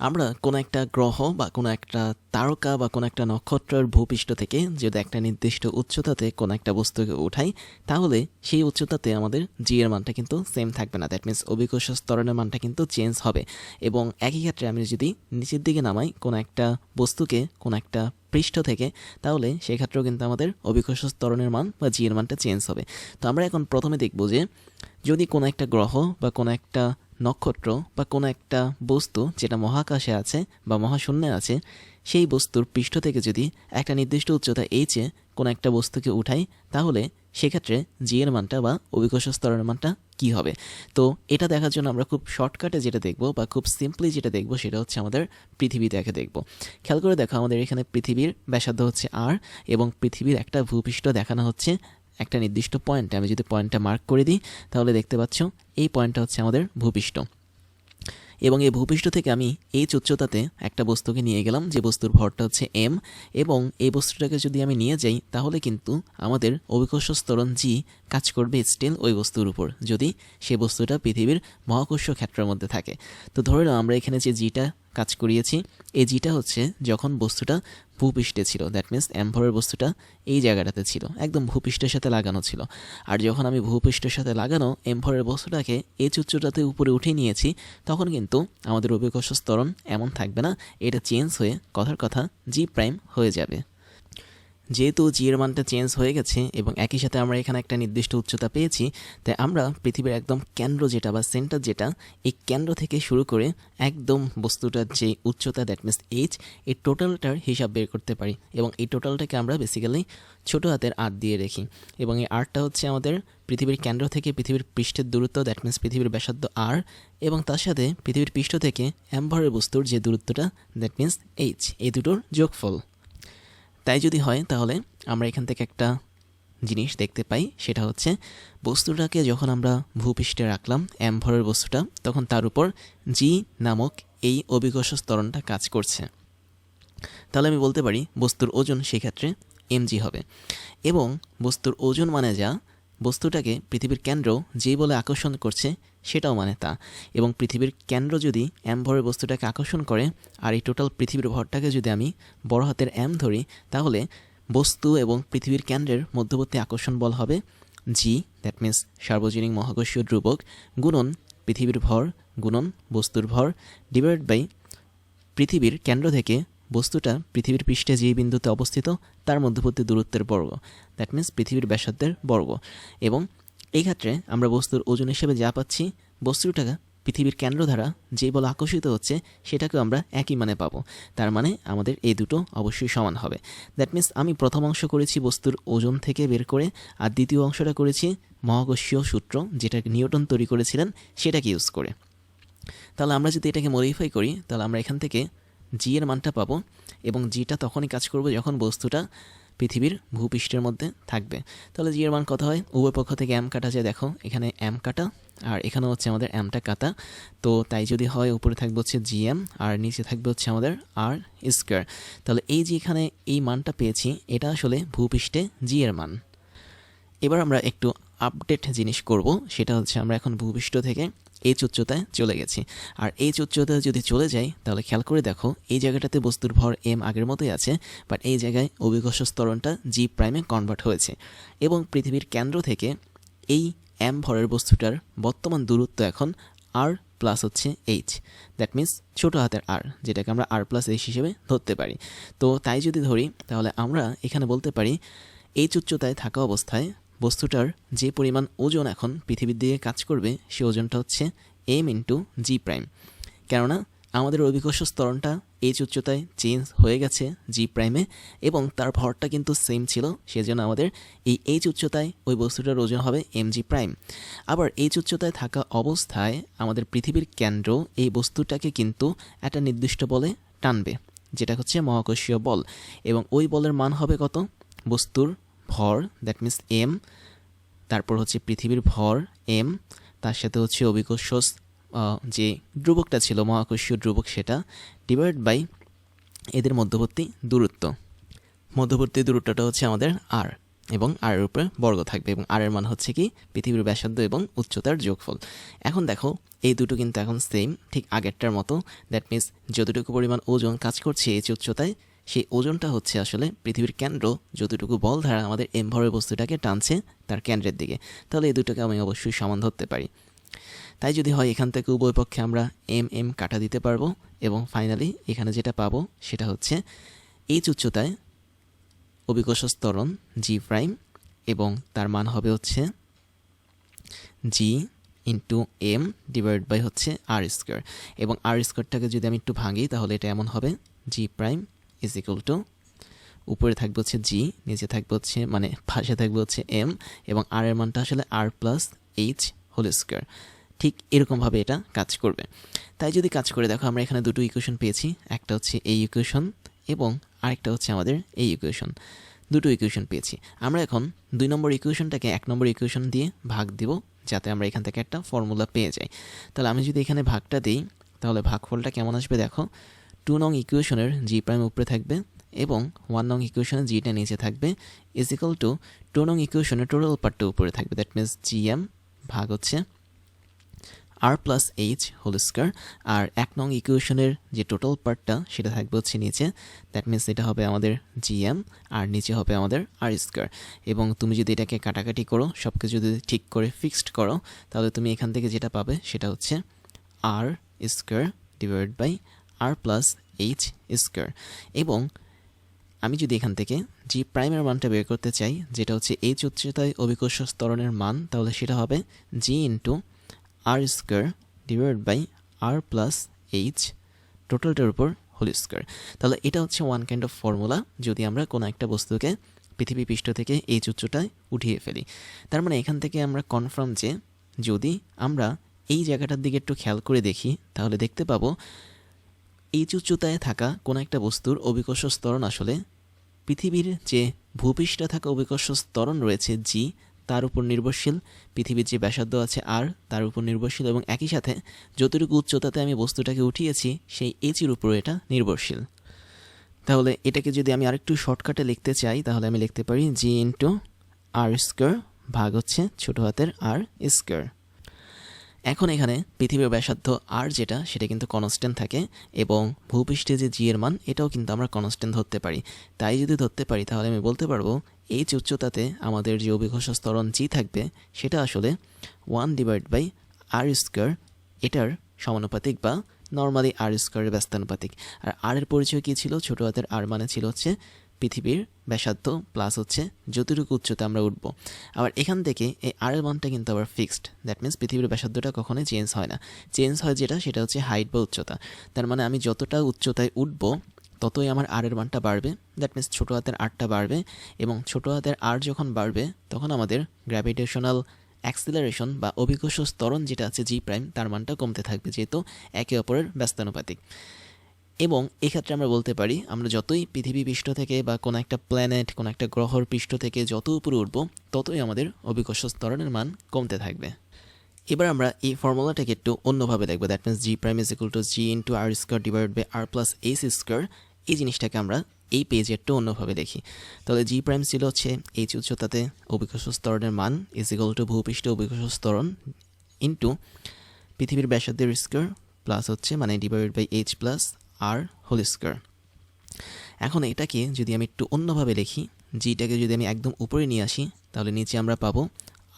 আমরা কোনো একটা গ্রহ বা কোনো একটা তারকা বা কোনো একটা নক্ষত্রের ভূপৃষ্ঠ থেকে যদি একটা নির্দিষ্ট উচ্চতাতে কোনো একটা বস্তুকে উঠাই, তাহলে সেই উচ্চতাতে আমাদের জি এর মানটা কিন্তু সেম থাকবে না। দ্যাট মিন্স অভিকর্ষ স্তরণের মানটা কিন্তু চেঞ্জ হবে। এবং একই ক্ষেত্রে আমি যদি নিচের দিকে নামাই কোনো একটা বস্তুকে কোনো একটা পৃষ্ঠ থেকে, তাহলে সেক্ষেত্রেও কিন্তু আমাদের অভিকর্ষ স্তরণের মান বা জি এর মানটা চেঞ্জ হবে। তো আমরা এখন প্রথমে দেখব যে যদি কোনো একটা গ্রহ বা কোনো একটা নক্ষত্র বা কোনো একটা বস্তু যেটা মহাকাশে আছে বা মহাশূন্যে আছে, সেই বস্তুর পৃষ্ঠ থেকে যদি একটা নির্দিষ্ট উচ্চতা এইচে কোনো একটা বস্তুকে উঠাই, তাহলে সেক্ষেত্রে জি এর মানটা বা অভিকর্ষ স্তরের মানটা কি হবে? তো এটা দেখার জন্য আমরা খুব শর্টকাটে যেটা দেখব বা খুব সিম্পলি যেটা দেখব সেটা হচ্ছে আমাদের পৃথিবী দেখে দেখব। খেয়াল করে দেখো আমাদের এখানে পৃথিবীর ব্যাসার্ধ হচ্ছে আর এবং পৃথিবীর একটা ভূপৃষ্ঠ দেখানো হচ্ছে একটা নির্দিষ্ট পয়েন্টে আমি যদি পয়েন্টটা মার্ক করে দিই, তাহলে দেখতে পাচ্ছ এই পয়েন্টটা হচ্ছে আমাদের ভূপৃষ্ঠ। এবং এই ভূপৃষ্ঠ থেকে আমি এই উচ্চতাতে একটা বস্তুকে নিয়ে গেলাম, যে বস্তুর ভরটা হচ্ছে এম এবং এই বস্তুটাকে যদি আমি নিয়ে যাই, তাহলে কিন্তু আমাদের অভিকর্ষ স্তরণ জি কাজ করবে স্টিল ওই বস্তুর উপর, যদি সেই বস্তুটা পৃথিবীর মহাকর্ষ ক্ষেত্রের মধ্যে থাকে। তো ধরে নাও, আমরা এখানে যে জিটা কাজ করিয়েছি, এই জিটা হচ্ছে যখন বস্তুটা ভূপৃষ্ঠে ছিল। দ্যাট মিন্স অ্যাম্ফরের বস্তুটা এই জায়গাটাতে ছিল। একদম ভূপৃষ্ঠের সাথে লাগানো ছিল। আর যখন আমি ভূপৃষ্ঠের সাথে লাগানো অ্যাম্ফরের বস্তুটাকে এই চুচ্চটাতে উপরে উঠিয়ে নিয়েছি, তখন কিন্তু আমাদের অভিকর্ষ স্তরণ এমন থাকবে না। এটা চেঞ্জ হয়ে, কথার কথা জি প্রাইম হয়ে যাবে। যেহেতু জি এর মানটা চেঞ্জ হয়ে গেছে এবং একই সাথে আমরা এখানে একটা নির্দিষ্ট উচ্চতা পেয়েছি, তাই আমরা পৃথিবীর একদম কেন্দ্র যেটা বা সেন্টার যেটা, এই কেন্দ্র থেকে শুরু করে একদম বস্তুটার যে উচ্চতা দ্যাট মিনস এইচ এই টোটালটার হিসাব বের করতে পারি এবং এই টোটালটাকে আমরা বেসিক্যালি ছোটো হাতের আর্ট দিয়ে রেখি এবং এই আর্টটা হচ্ছে আমাদের পৃথিবীর কেন্দ্র থেকে পৃথিবীর পৃষ্ঠের দূরত্ব দ্যাট মিনস পৃথিবীর ব্যাসার্ধ আর এবং তার সাথে পৃথিবীর পৃষ্ঠ থেকে অ্যাম্বরের বস্তুর যে দূরত্বটা দ্যাট মিনস এইচ এই দুটোর যোগফল। তাই যদি হয়, তাহলে আমরা এখান থেকে একটা জিনিস দেখতে পাই। সেটা হচ্ছে বস্তুটাকে যখন আমরা ভূপৃষ্ঠে রাখলাম অ্যাম্ভরের বস্তুটা, তখন তার উপর জি নামক এই অভিকর্ষ স্তরণটা কাজ করছে। তাহলে আমি বলতে পারি, বস্তুর ওজন সেক্ষেত্রে এমজি হবে। এবং বস্তুর ওজন মানে যা? বস্তুটাকে পৃথিবীর কেন্দ্র যেই বলে আকর্ষণ করছে সেটাও মানে তা। এবং পৃথিবীর কেন্দ্র যদি এম ভরের বস্তুটাকে আকর্ষণ করে, আর এই টোটাল পৃথিবীর ভরটাকে যদি আমি বড় হাতের এম ধরি, তাহলে বস্তু এবং পৃথিবীর কেন্দ্রের মধ্যবর্তী আকর্ষণ বল হবে জি দ্যাট মিন্স সার্বজনীন মহাকর্ষীয় ধ্রুবক, গুণন পৃথিবীর ভর, গুণন বস্তুর ভর ডিভাইড বাই পৃথিবীর কেন্দ্র থেকে বস্তুটা পৃথিবীর পৃষ্ঠে যে বিন্দুতে অবস্থিত, তার মধ্যবর্তী দূরত্বের বর্গ। দ্যাট মিন্স পৃথিবীর ব্যাসার্ধের বর্গ। এবং এই ক্ষেত্রে আমরা বস্তুর ওজন হিসেবে যা পাচ্ছি, বস্তুটা পৃথিবীর কেন্দ্র দ্বারা যে বল আকর্ষিত হচ্ছে, সেটাকেও আমরা একই মানে পাবো। তার মানে আমাদের এই দুটো অবশ্যই সমান হবে। দ্যাট মিন্স আমি প্রথম অংশ করেছি বস্তুর ওজন থেকে বের করে, আর দ্বিতীয় অংশটা করেছি মহাকর্ষীয় সূত্র, যেটা নিউটন তৈরি করেছিলেন, সেটাকে ইউজ করে। তাহলে আমরা যদি এটাকে মডিফাই করি, তাহলে আমরা এখান থেকে জি এর মানটা পাবো এবং জিটা তখনই কাজ করবে যখন বস্তুটা পৃথিবীর ভূপৃষ্ঠের মধ্যে থাকবে। তাহলে জি এর মান কত হয়? উভয় পক্ষ থেকে এম কাটা যায়। দেখো, এখানে এম কাটা আর এখানে হচ্ছে আমাদের এমটা কাটা। তো তাই যদি হয়, উপরে থাকবে হচ্ছে জি এম আর নিচে থাকবে হচ্ছে আমাদের আর স্কোয়ার তাহলে এই যে এখানে এই মানটা পেয়েছি, এটা আসলে ভূপৃষ্ঠে জি এর মান। এবার আমরা একটু আপডেট জিনিস করব। সেটা হচ্ছে আমরা এখন ভূপৃষ্ঠ থেকে এই উচ্চতায় চলে গেছি। আর এই উচ্চতায় যদি চলে যাই তাহলে খেয়াল করে দেখো, এই জায়গাটাতে বস্তুর ভর এম আগের মতোই আছে বাট এই জায়গায় অভিকর্ষ স্তরণটা জি প্রাইমে কনভার্ট হয়েছে। এবং পৃথিবীর কেন্দ্র থেকে এই এম ভরের বস্তুটার বর্তমান দূরত্ব এখন আর প্লাস হচ্ছে এইচ দ্যাট মিন্স ছোটো হাতের আর যেটাকে আমরা আর প্লাস এইচ হিসেবে ধরতে পারি। তো তাই যদি ধরি, তাহলে আমরা এখানে বলতে পারি এই উচ্চতায় থাকা অবস্থায় বস্তুটার যে পরিমাণ ওজন এখন পৃথিবীর দিকে কাজ করবে, সে ওজনটা হচ্ছে এম ইন্টু জি প্রাইম। কেননা, আমাদের অভিকর্ষ স্তরণটা এইচ উচ্চতায় চেঞ্জ হয়ে গেছে জি প্রাইমে এবং তার ভরটা কিন্তু সেম ছিল, সেজন্য আমাদের এই এইচ উচ্চতায় ওই বস্তুটার ওজন হবে এম জি প্রাইম। আবার এইচ উচ্চতায় থাকা অবস্থায় আমাদের পৃথিবীর কেন্দ্র এই বস্তুটাকে কিন্তু একটা নির্দিষ্ট বলে টানবে, যেটা হচ্ছে মহাকর্ষীয় বল। এবং ওই বলের মান হবে কত? বস্তুর ভর দ্যাট মিন্স এম তারপর হচ্ছে পৃথিবীর ভর এম তার সাথে হচ্ছে অভিকর্ষ যে ধ্রুবকটা ছিল, মহাকর্ষীয় ধ্রুবক সেটা ডিভাইড বাই এদের মধ্যবর্তী দূরত্ব। মধ্যবর্তী দূরত্বটা হচ্ছে আমাদের আর এবং আর এর উপরে বর্গ থাকবে, এবং আর এর মান হচ্ছে কি? পৃথিবীর ব্যাসার্ধ এবং উচ্চতার যোগফল। এখন দেখো, এই দুটো কিন্তু এখন সেম ঠিক আগেরটার মতো দ্যাট মিন্স যতটুকু পরিমাণ ওজন কাজ করছে এই উচ্চতায় সেই ওজনটা হচ্ছে আসলে পৃথিবীর কেন্দ্র যতটুকু বল ধারা আমাদের এমভরের বস্তুটাকে টানছে তার কেন্দ্রের দিকে। তাহলে এই দুটোকে আমি অবশ্যই সমান ধরতে পারি। তাই যদি হয় এখান থেকে উভয় পক্ষে আমরা এম এম কাটা দিতে পারব এবং ফাইনালি এখানে যেটা পাবো সেটা হচ্ছে এইচ উচ্চতায় অভিকোষ স্তরণ জি প্রাইম এবং তার মান হবে হচ্ছে G into M divide by হচ্ছে আর স্কোয়ার এবং আর স্কোয়ারটাকে যদি আমি একটু ভাঙি তাহলে এটা এমন হবে G prime is equal to উপরে থাকবে হচ্ছে জি নিচে থাকবে হচ্ছে মানে পাশে থাকবে হচ্ছে এম এবং আর এর মানটা আসলে R plus H whole square ঠিক এরকমভাবে এটা কাজ করবে। তাই যদি কাজ করে দেখো, আমরা এখানে দুটো ইকুয়েশন পেয়েছি, একটা হচ্ছে এই ইকুয়েশন এবং আরেকটা হচ্ছে আমাদের এই ইকুয়েশন দুটো ইকুয়েশন পেয়েছি। আমরা এখন দুই নম্বর ইকুয়েশনটাকে এক নম্বর ইকুয়েশন দিয়ে ভাগ দিব, যাতে আমরা এখান থেকে একটা ফর্মুলা পেয়ে যাই। তাহলে আমি যদি এখানে ভাগটা দিই, তাহলে ভাগফলটা কেমন আসবে দেখো? টু নং ইকুয়েশনের জি প্রাইম উপরে থাকবে এবং ওয়ান নং ইকুয়েশনের জিটা নিচে থাকবে ইজিক্যাল টু টু নং ইকুয়েশনের টোটাল পার্টটা উপরে থাকবে। দ্যাট মিনস জি এম ভাগ হচ্ছে R plus H whole square আর এক নং ইকুয়েশনের যে টোটাল পার্টটা সেটা থাকবে হচ্ছে নিচে। দ্যাট মিনস এটা হবে আমাদের জিএম আর নিচে হবে আমাদের আর স্কোয়ার এবং তুমি যদি এটাকে কাটাকাটি করো সব কিছু যদি ঠিক করে ফিক্সড করো, তাহলে তুমি এখান থেকে যেটা পাবে, সেটা হচ্ছে R square divide by R plus H square এবং আমি যদি এখান থেকে জি প্রাইমের মানটা বের করতে চাই, যেটা হচ্ছে এইচ উচ্চতায় অভিকর্ষ স্তরণের মান, তাহলে সেটা হবে G into R square divide by R plus H টোটালটার উপর হোল স্কোয়ার তাহলে এটা হচ্ছে ওয়ান কাইন্ড অফ ফর্মুলা যদি আমরা কোনো একটা বস্তুকে পৃথিবী পৃষ্ঠ থেকে এইচ উচ্চতায় উঠিয়ে ফেলি। তার মানে এখান থেকে আমরা কনফার্ম যে যদি আমরা এই জায়গাটার দিকে একটু খেয়াল করে দেখি, তাহলে দেখতে পাবো এইচ উচ্চতায় থাকা কোনো একটা বস্তুর অভিকর্ষ স্তরণ আসলে পৃথিবীর যে ভূপৃষ্ঠে থাকা অভিকর্ষ স্তরণ রয়েছে জি, তার উপর নির্ভরশীল। পৃথিবীর যে ব্যাসার্ধ আছে আর, তার উপর নির্ভরশীল এবং একই সাথে যতটুকু উচ্চতাতে আমি বস্তুটাকে উঠিয়েছি, সেই এচির উপর এটা নির্ভরশীল। তাহলে এটাকে যদি আমি আরেকটু শর্টকাটে লিখতে চাই, তাহলে আমি লিখতে পারি জি ইন্টু আর স্কোয়ার ভাগ হচ্ছে ছোটো হাতের আর স্কোয়ার এখন এখানে পৃথিবীর ব্যাসার্ধ আর যেটা, সেটা কিন্তু কনস্ট্যান্ট থাকে এবং ভূপৃষ্ঠে যে জি এর মান, এটাও কিন্তু আমরা কনস্ট্যান্ট ধরতে পারি। তাই যদি ধরতে পারি, তাহলে আমি বলতে পারব এই যে উচ্চতাতে আমাদের যে অভিঘর্ষ স্তরণ জি থাকবে, সেটা আসলে one divide by R square এটার সমানুপাতিক বা নর্মালি আর স্কোয়ারের ব্যস্তানুপাতিক। আর আর এর পরিচয় কী ছিল? ছোটো হাতের আর মানে ছিল হচ্ছে পৃথিবীর ব্যাসার্ধ প্লাস হচ্ছে যতটুকু উচ্চতা আমরা উঠবো। আবার এখান থেকে এই আর এর মানটা কিন্তু আবার ফিক্সড দ্যাট মিনস পৃথিবীর ব্যাসার্ধটা কখনোই চেঞ্জ হয় না। চেঞ্জ হয় যেটা, সেটা হচ্ছে হাইট বা উচ্চতা। তার মানে আমি যতটা উচ্চতায় উঠবো, ততই আমার আর এর মানটা বাড়বে। দ্যাট মিনস ছোটো হাতের আরটা বাড়বে এবং ছোটো হাতের আর যখন বাড়বে, তখন আমাদের গ্র্যাভিটেশনাল অ্যাক্সিলারেশন বা অভিকর্ষ স্তরণ যেটা আছে জি প্রাইম তার মানটা কমতে থাকবে, যেহেতু একে অপরের ব্যস্তানুপাতিক। এবং এক্ষেত্রে আমরা বলতে পারি, আমরা যতই পৃথিবী পৃষ্ঠ থেকে বা কোনো একটা প্ল্যানেট কোনো একটা গ্রহর পৃষ্ঠ থেকে যত উপরে উঠব, ততই আমাদের অভিকর্ষ স্তরণের মান কমতে থাকবে। এবার আমরা এই ফর্মুলাটাকে একটু অন্যভাবে দেখব। That means G prime is equal to G into R square divide by R plus H square এই জিনিসটাকে আমরা এই পেজে একটু অন্যভাবে দেখি। তাহলে জি প্রাইম ছিল হচ্ছে এইচ উচ্চতাতে অভিকর্ষ স্তরণের মান ইজ ইকুয়াল টু ভূপৃষ্ঠ অভিকর্ষ স্তরণ ইন্টু পৃথিবীর ব্যাসার্ধের স্কোয়ার প্লাস হচ্ছে মানে divide by H plus R whole square এখন এটাকে যদি আমি একটু অন্যভাবে লিখি জিটাকে যদি আমি একদম উপরে নিয়ে আসি, তাহলে নিচে আমরা পাবো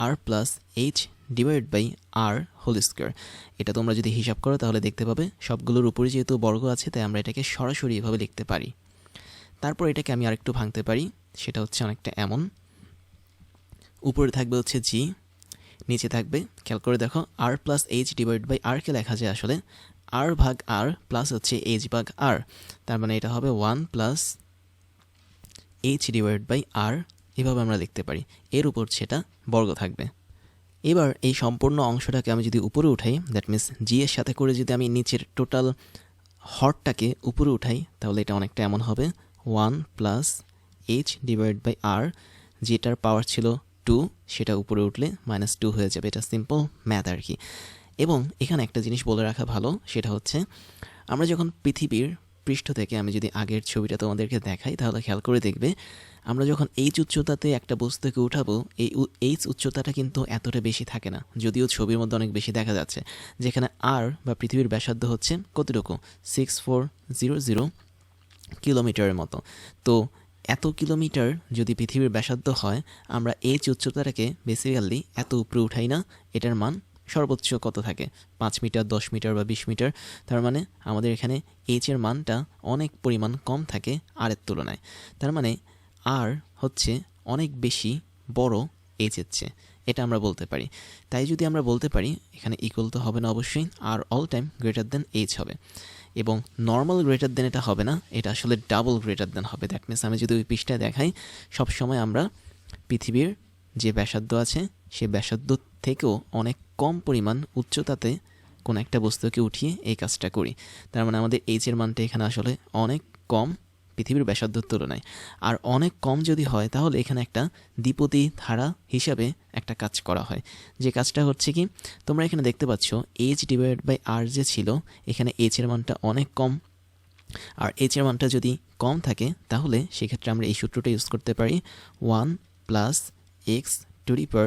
R plus H divide by R whole square এটা তোমরা যদি হিসাব করো, তাহলে দেখতে পাবে সবগুলোর উপরে যেহেতু বর্গ আছে, তাই আমরা এটাকে সরাসরি এভাবে লিখতে পারি। তারপর এটাকে আমি আরেকটু ভাঙতে পারি, সেটা হচ্ছে অনেকটা এমন। উপরে থাকবে হচ্ছে জি নিচে থাকবে, খেয়াল করে দেখো R plus H divide by আরকে লেখা যায় আসলে। আর ভাগ আর প্লাস হচ্ছে এইচ ভাগ আর তার মানে এটা হবে one plus H divide by R এভাবে আমরা লিখতে পারি। এর উপর সেটা বর্গ থাকবে। এবার এই সম্পূর্ণ অংশটাকে আমি যদি উপরে উঠাই দ্যাট মিনস জি এর সাথে করে যদি আমি নিচের টোটাল হরটাকে উপরে উঠাই, তাহলে এটা অনেকটা এমন হবে। One plus H divide by R যেটার পাওয়ার ছিল টু সেটা উপরে উঠলে মাইনাস টু হয়ে যাবে। এটা সিম্পল ম্যাথ আর কি। এবং এখানে একটা জিনিস বলে রাখা ভালো, সেটা হচ্ছে আমরা যখন পৃথিবীর পৃষ্ঠ থেকে আমি যদি আগের ছবিটা তোমাদেরকে দেখাই, তাহলে খেয়াল করে দেখবে, আমরা যখন এইচ উচ্চতাতে একটা বস্তুকে উঠাবো, এই এইচ উচ্চতাটা কিন্তু এতটা বেশি থাকে না, যদিও ছবির মধ্যে অনেক বেশি দেখা যাচ্ছে। যেখানে আর বা পৃথিবীর ব্যাসার্ধ হচ্ছে কতটুকু? সিক্স ফোর জিরো জিরো কিলোমিটারের মতো। তো এত কিলোমিটার যদি পৃথিবীর ব্যাসার্ধ হয়, আমরা এইচ উচ্চতাটাকে বেসিক্যালি এত উপরে উঠাই না, এটার মান সর্বোচ্চ কত থাকে? পাঁচ মিটার, দশ মিটার বা বিশ মিটার। তার মানে আমাদের এখানে এইচের মানটা অনেক পরিমাণ কম থাকে আরের তুলনায়। তার মানে আর হচ্ছে অনেক বেশি বড় এইচের চেয়ে। এটা আমরা বলতে পারি। তাই যদি আমরা বলতে পারি, এখানে ইকুয়াল তো হবে না অবশ্যই, R all time greater than H হবে। এবং নর্মাল গ্রেটার দেন এটা হবে না, এটা আসলে ডাবল গ্রেটার দেন হবে। দ্যাট মিনস আমি যদি ওই পৃষ্ঠায় দেখাই, সবসময় আমরা পৃথিবীর যে ব্যাসার্ধ আছে, সে ব্যাসার্ধ থেকেও অনেক কম পরিমাণ উচ্চতাতে কোনো একটা বস্তুকে উঠিয়ে এই কাজটা করি। তার মানে আমাদের এইচের মানটা এখানে আসলে অনেক কম পৃথিবীর ব্যাসার্ধর তুলনায়। আর অনেক কম যদি হয়, তাহলে এখানে একটা দ্বিপতি ধারা হিসাবে একটা কাজ করা হয়। যে কাজটা হচ্ছে কি, তোমরা এখানে দেখতে পাচ্ছ এইচ ডিভাইড বাই আর যে ছিল, এখানে এইচের মানটা অনেক কম। আর এইচের মানটা যদি কম থাকে, তাহলে সেক্ষেত্রে আমরা এই সূত্রটা ইউজ করতে পারি। One plus X to the power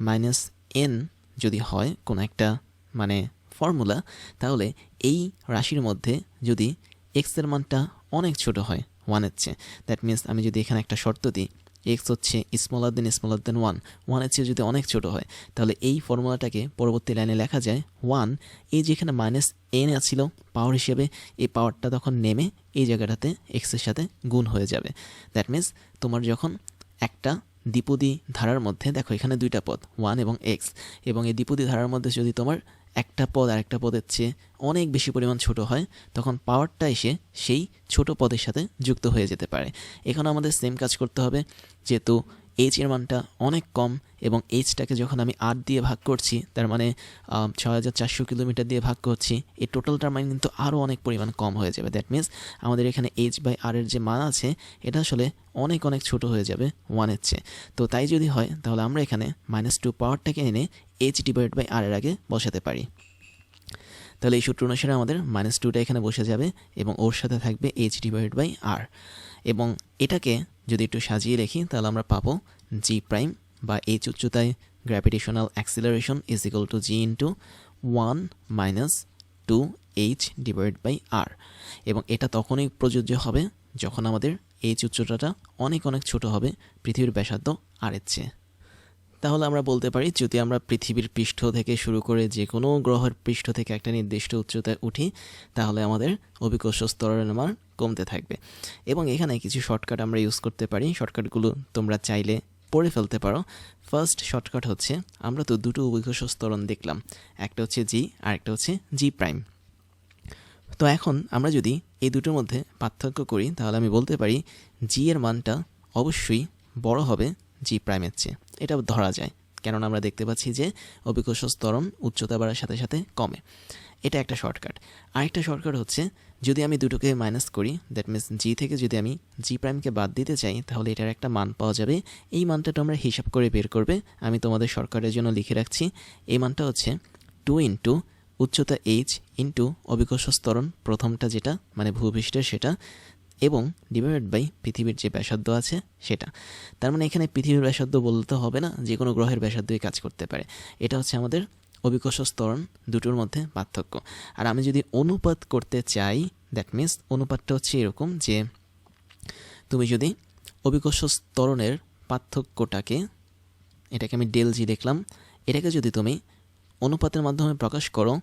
minus N যদি হয় কোনো একটা মানে ফর্মুলা তাহলে এই রাশির মধ্যে যদি এক্সের মানটা অনেক ছোট হয় ওয়ানের চেয়ে দ্যাট মিনস আমি যদি এখানে একটা শর্ত দিই এক্স হচ্ছে smaller than smaller than one ওয়ানের চেয়ে যদি অনেক ছোট হয়, তাহলে এই ফর্মুলাটাকে পরবর্তী লাইনে লেখা যায় ওয়ান এই যেখানে মাইনাস এন আছিল পাওয়ার হিসেবে এই পাওয়ারটা তখন নেমে এই জায়গাটাতে এক্সের সাথে গুণ হয়ে যাবে। দ্যাট মিনস তোমার যখন একটা দ্বিপদী ধারার মধ্যে, দেখো এখানে দুইটা পদ ওয়ান এবং এক্স এবং এই দ্বিপদী ধারার মধ্যে যদি তোমার একটা পদ আর একটা পদের চেয়ে অনেক বেশি পরিমাণ ছোট হয়, তখন পাওয়ারটা এসে সেই ছোট পদের সাথে যুক্ত হয়ে যেতে পারে। এখানে আমাদের সেম কাজ করতে হবে, যেহেতু এইচ এর মানটা অনেক কম এবং এইচটাকে যখন আমি আট দিয়ে ভাগ করছি, তার মানে ছয় হাজার চারশো কিলোমিটার দিয়ে ভাগ করছি, এই টোটালটার মান কিন্তু আরও অনেক পরিমাণ কম হয়ে যাবে। দ্যাট মিনস আমাদের এখানে এইচ বাই আর এর যে মান আছে, এটা আসলে অনেক অনেক ছোট হয়ে যাবে ওয়ানের চেয়ে। তো তাই যদি হয়, তাহলে আমরা এখানে মাইনাস টু পাওয়ারটাকে এনে এইচ ডিভাইড বাই আর এর আগে বসাতে পারি। তাহলে এই সূত্র অনুসারে আমাদের মাইনাস টুটা এখানে বসে যাবে এবং ওর সাথে থাকবে এইচ ডিভাইড বাই আর এবং এটাকে যদি একটু সাজিয়ে রেখি তাহলে আমরা পাবো জি প্রাইম বা এইচ উচ্চতায় gravitational acceleration is equal to G into one minus two H divide by R এবং এটা তখনই প্রযোজ্য হবে যখন আমাদের এইচ উচ্চতাটা অনেক অনেক ছোট হবে, পৃথিবীর ব্যাসার্ধ আরের চেয়ে। তাহলে আমরা বলতে পারি, যদি আমরা পৃথিবীর পৃষ্ঠ থেকে শুরু করে যে কোনো গ্রহের পৃষ্ঠ থেকে একটা নির্দিষ্ট উচ্চতায় উঠি, তাহলে আমাদের অভিকর্ষ স্তরের মান কমতে থাকবে। এবং এখানে কিছু শর্টকাট আমরা ইউজ করতে পারি। শর্টকাটগুলো তোমরা চাইলে পড়ে ফেলতে পারো। ফার্স্ট শর্টকাট হচ্ছে, আমরা তো দুটো অভিকর্ষ স্তরণ দেখলাম, একটা হচ্ছে জি আর একটা হচ্ছে জি প্রাইম তো এখন আমরা যদি এই দুটোর মধ্যে পার্থক্য করি, তাহলে আমি বলতে পারি জি এর মানটা অবশ্যই বড় হবে জি প্রাইমের চেয়ে। এটা ধরা যায়। কেননা আমরা দেখতে পাচ্ছি যে অভিকর্ষ স্তরণ উচ্চতা বাড়ার সাথে সাথে কমে। এটা একটা শর্টকাট। আরেকটা শর্টকাট হচ্ছে, যদি আমি দুটোকে মাইনাস করি দ্যাট মিনস জি থেকে যদি আমি জি প্রাইমকে বাদ দিতে চাই, তাহলে এটার একটা মান পাওয়া যাবে। এই মানটা তোমরা হিসাব করে বের করবে। আমি তোমাদের শর্টকাটের জন্য লিখে রাখছি। এই মানটা হচ্ছে টু ইন্টু উচ্চতা এইচ ইন্টু অভিকর্ষ স্তরণ প্রথমটা যেটা মানে ভূপৃষ্ঠের সেটা এবং ডিভাইডেড বাই পৃথিবীর যে ব্যাসার্ধ আছে সেটা। তার মানে এখানে পৃথিবীর ব্যাসার্ধ বলতে হবে না যে কোনো গ্রহের ব্যাসার্ধই কাজ করতে পারে। এটা হচ্ছে আমাদের অভিকর্ষ স্তরণ দুটোর মধ্যে পার্থক্য। আর আমি যদি অনুপাত করতে চাই দ্যাট মিনস অনুপাতটা হচ্ছে এরকম যে, তুমি যদি অভিকর্ষ স্তরণের পার্থক্যটাকে, এটাকে আমি ডেল জি দেখলাম, এটাকে যদি তুমি অনুপাতের মাধ্যমে প্রকাশ করো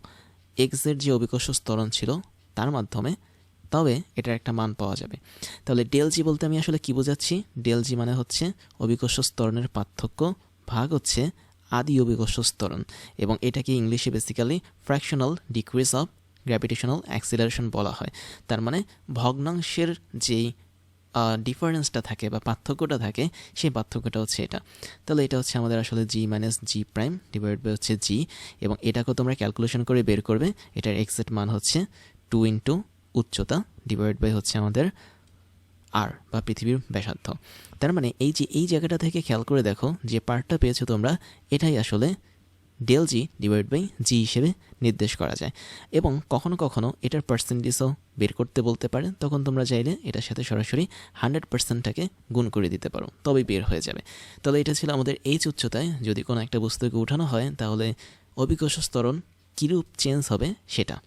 এক্সের যে অভিকর্ষ স্তরণ ছিল, তার মাধ্যমে তবে এটার একটা মান পাওয়া যাবে। তাহলে ডেলজি বলতে আমি আসলে কি বোঝাচ্ছি? ডেলজি মানে হচ্ছে অভিকর্ষ স্তরণের পার্থক্য ভাগ হচ্ছে আদি অভিকর্ষ স্তরণ এবং এটাকে ইংলিশে basically fractional decrease of gravitational acceleration বলা হয়। তার মানে ভগ্নাংশের যেই ডিফারেন্সটা থাকে বা পার্থক্যটা থাকে, সেই পার্থক্যটা হচ্ছে এটা। তাহলে এটা হচ্ছে আমাদের আসলে G minus G prime divide by হচ্ছে জি এবং এটাকেও তোমরা ক্যালকুলেশন করে বের করবে। এটার এক্সাক্ট মান হচ্ছে টু ইন্টু উচ্চতা ডিভাইড বাই হচ্ছে আমাদের আর বা পৃথিবীর ব্যাসার্ধ। তার মানে এই যে, এই জায়গাটা থেকে খেয়াল করে দেখো যে পার্টটা পেয়েছ তোমরা, এটাই আসলে del G divide by G হিসেবে নির্দেশ করা যায়। এবং কখনো কখনো এটার পার্সেন্টেজও বের করতে বলতে পারে, তখন তোমরা চাইলে এটার সাথে সরাসরি হান্ড্রেড পার্সেন্টটাকে গুণ করে দিতে পারো, তবেই বের হয়ে যাবে। তাহলে এটা ছিল আমাদের এইচ উচ্চতায়, যদি কোনো একটা বস্তুকে উঠানো হয়, তাহলে অভিকর্ষ স্তরণ কীরূপ চেঞ্জ হবে সেটা।